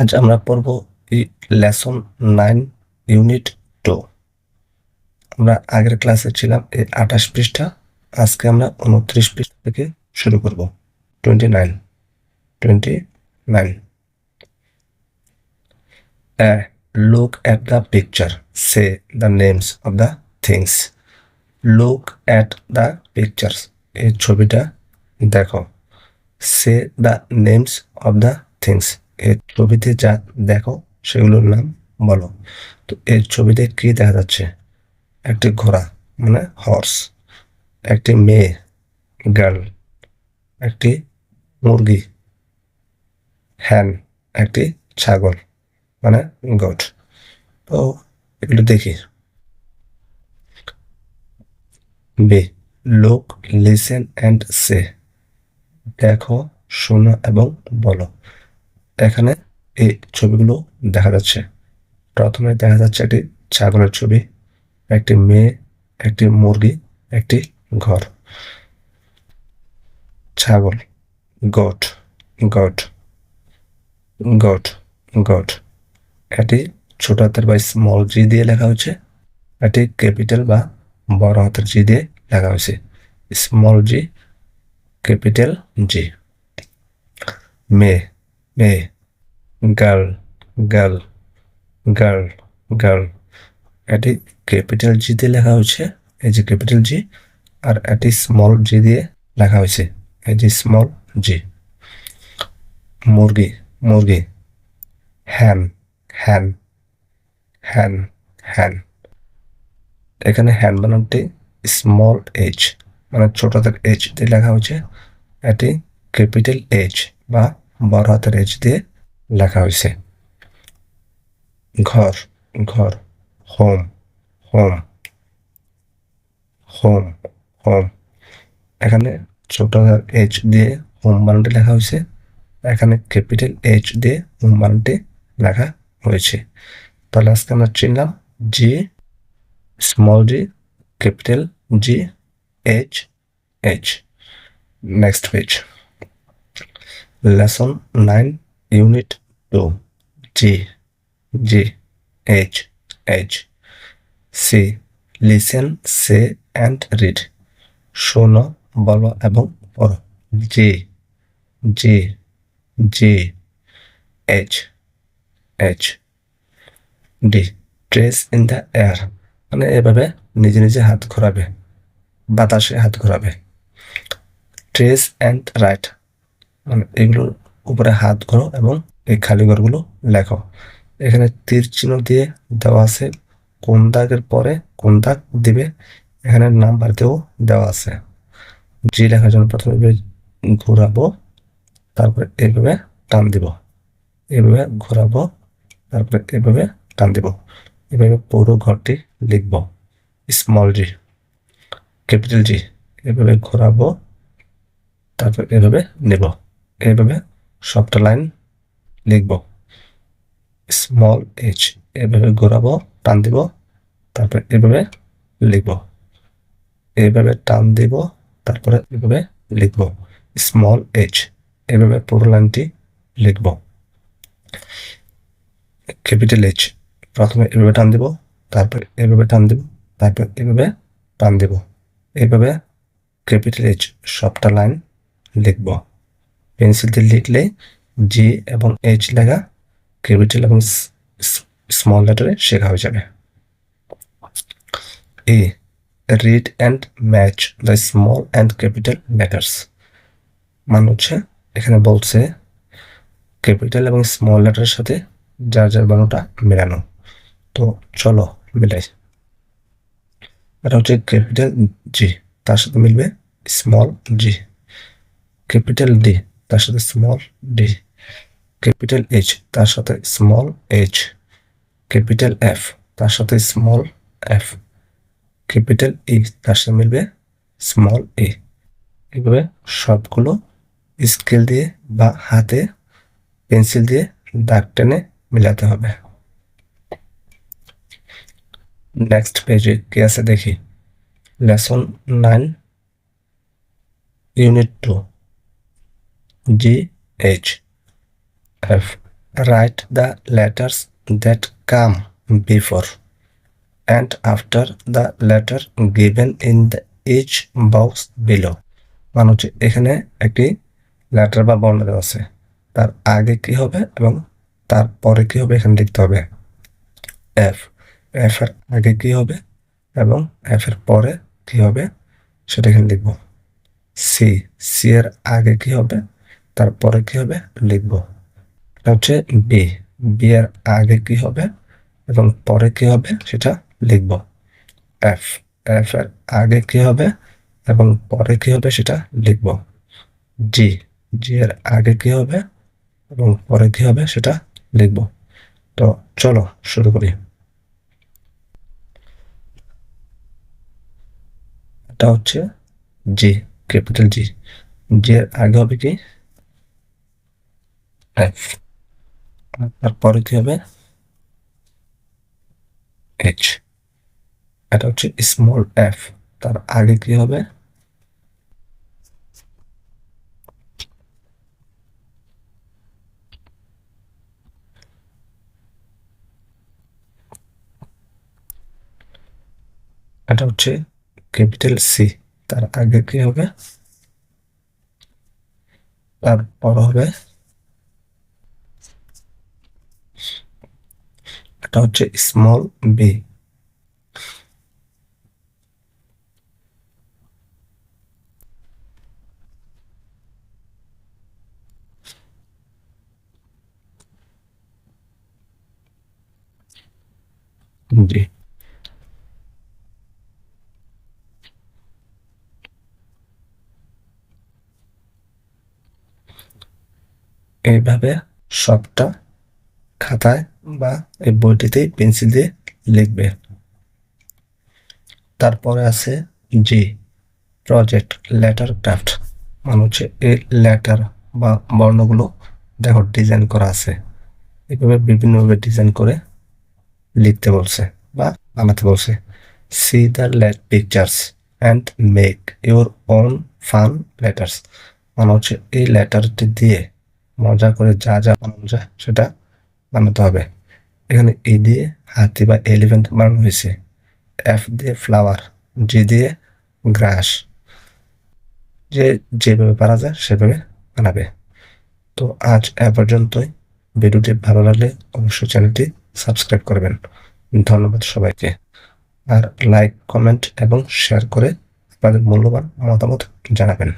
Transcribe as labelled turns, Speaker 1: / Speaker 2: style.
Speaker 1: আজ আমরা পড়ব লেসন নাইন, ইউনিট টু। আমরা আগের ক্লাসে ছিলাম এই আঠাশ পৃষ্ঠা, আজকে আমরা উনত্রিশ পৃষ্ঠা থেকে শুরু করব। Twenty nine twenty nine look at the picture say the names of the things look at the pictures এই ছবিটা দেখো। Say the names of the things ছবিতে যা দেখো, সেগুলোর নাম বলো। তো এর ছবিতে কি দেখা যাচ্ছে? একটি ঘোড়া মানে হর্স একটি মেয়ে গার্ল একটি মুরগি হ্যান একটি ছাগল মানে গোট তো এগুলো দেখি। বে, লোক লিসেন অ্যান্ড সে দেখো, শোনো এবং বলো। এখানে এই ছবিগুলো দেখা যাচ্ছে। প্রথমে দেখা যাচ্ছে একটি ছাগলের ছবি, একটি মেয়ে, একটি মুরগি, একটি ঘর। ছাগল, গট গট গট গট। এটি ছোট হাতের বা স্মল জি দিয়ে লেখা হয়েছে। এটি ক্যাপিটাল বা বড় হাতের জি দিয়ে লেখা হয়েছে। স্মল জি ক্যাপিটাল জি মেয়ে মেয়ে গার্ল গার্ল গার্ল গার্ল এটি ক্যাপিটাল জি দিয়ে লেখা হয়েছে। এই যে ক্যাপিটাল জি আর এটি স্মল জি দিয়ে লেখা হয়েছে। এই যে স্মল জি মুরগি মুরগি। হ্যান হ্যান হ্যান হ্যান এখানে হ্যান বানানটি স্মল এইচ মানে ছোট হাতের এইচ দিয়ে লেখা হয়েছে। এটি ক্যাপিটাল এইচ বা বড় হাতের এইচ দিয়ে লেখা হয়েছে ঘর ঘর, হোম হোম হোম হোম। এখানে ছোট এইচ দিয়ে হোম বানানটি লেখা হয়েছে এখানে ক্যাপিটাল এইচ দিয়ে হোম বানানটি লেখা হয়েছে। তাহলে আজকে আমরা চিনলাম G small G capital G H H next page lesson nine unit two G G H H C listen say and read শোনো, বলো এবং পড়ো। G G G H H D trace in the air মানে এভাবে নিজে নিজে হাত ঘোরাবে, বাতাসে হাত ঘোরাবে। ট্রেস অ্যান্ড রাইট মানে এগুলোর উপরে হাত ঘোরো এবং এই খালি ঘরগুলো লেখো। এখানে তীর চিহ্ন দিয়ে দেওয়া আছে কোন দাগের পরে কোন দাগ দিবে। এখানে নাম্বার দিয়েও দেওয়া আছে। জি লেখার জন্য প্রথমে ঘোরাবো, তারপরে এইভাবে টান দিব। এইভাবে ঘোরাবো, তারপরে এইভাবে টান দিব। এভাবে পুরো ঘরটি লিখব। স্মল জি ক্যাপিটাল জি এভাবে ঘোরাবো, তারপর এভাবে নেব। এইভাবে সবটা লাইন লিখব স্মল এইচ এভাবে ঘোরাবো, টান দিব, তারপরে এভাবে লিখব। এইভাবে টান দিব, তারপরে এভাবে লিখব। স্মল এইচ এভাবে পুরো লাইনটি লিখব। ক্যাপিটাল এইচ প্রথমে এভাবে টান দিব, তারপরে এভাবে টান দিব, তারপর এভাবে টান দিব। এইভাবে ক্যাপিটাল এইচ সবটা লাইন লিখব। পেন্সিল দিয়ে লিখলে জি এবং এইচ লেখা ক্যাপিটাল এবং স্মল লেটারে শেখা হয়ে যাবে। A read and match the small and capital letters মানে হচ্ছে এখানে বলছে ক্যাপিটাল এবং স্মল লেটারের সাথে যার যার বানোটা মেলানো। তো চলো মিলাই। এটা হচ্ছে ক্যাপিটাল জি তার সাথে মিলবে স্মল জি ক্যাপিটাল ডি তার সাথে স্মল ডি ক্যাপিটাল এইচ তার সাথে স্মল এইচ ক্যাপিটাল এফ তার সাথে স্মল এফ ক্যাপিটাল ই তার সাথে মিলবে স্মল এ এইভাবে সবগুলো স্কেল দিয়ে বা হাতে পেন্সিল দিয়ে দাগ টেনে মিলাতে হবে। নেক্সট পেজে কি আছে দেখি? Lesson nine unit two G H F write the letters that come before and after the letter given in the each box below মানে হচ্ছে এখানে একটি লেটার বা বর্ণ দেওয়া আছে। তার আগে কি হবে এবং তারপরে কি হবে এখানে লিখতে হবে। এফ এফ এর আগে কি হবে এবং এফ এর পরে কি হবে সেটা এখানে লিখব। সি সি এর আগে কি হবে তারপরে কি হবে লিখব। এটা হচ্ছে বি বি এর আগে কি হবে এবং পরে কি হবে সেটা লিখব। এফ এফ এর আগে কি হবে এবং পরে কি হবে সেটা লিখব। জি জি এর আগে কি হবে এবং পরে কি হবে সেটা লিখব। তো চলো শুরু করি। এটা হচ্ছে জি, ক্যাপিটাল জি। জি এর আগে হবে কি? এফ। তারপরে কি হবে? এইচ এটা হচ্ছে স্মল এফ তার আগে কি হবে? এটা হচ্ছে ক্যাপিটাল সি তার আগে কি হবে? তারপর হবে এটা হচ্ছে স্মল বি জি। এইভাবে সবটা খাতায় বা এই বইটিতে পেন্সিল দিয়ে লিখবে। তারপরে আছে জি প্রজেক্ট লেটার ক্রাফট মানে হচ্ছে এই লেটার বা বর্ণগুলো দেখো ডিজাইন করা আছে। এভাবে বিভিন্নভাবে ডিজাইন করে লিখতে বলছে বা বানাতে বলছে। See the let pictures and make your own fun letters মানে হচ্ছে এই লেটারটি দিয়ে মজা করে যা যা বানানো যায় সেটা বানাতে হবে। এখানে ই দিয়ে হাতি বা এলিভেন্ট বানানো হয়েছে। এফ দিয়ে ফ্লাওয়ার জি দিয়ে গ্রাস যে যেভাবে পারা যায় সেভাবে বানাবে। তো আজ এ পর্যন্তই। ভিডিওটি ভালো লাগলে অবশ্যই চ্যানেলটি সাবস্ক্রাইব করবেন। ধন্যবাদ সবাইকে। আর লাইক কমেন্ট এবং শেয়ার করে আপনাদের মূল্যবান মতামত জানাবেন।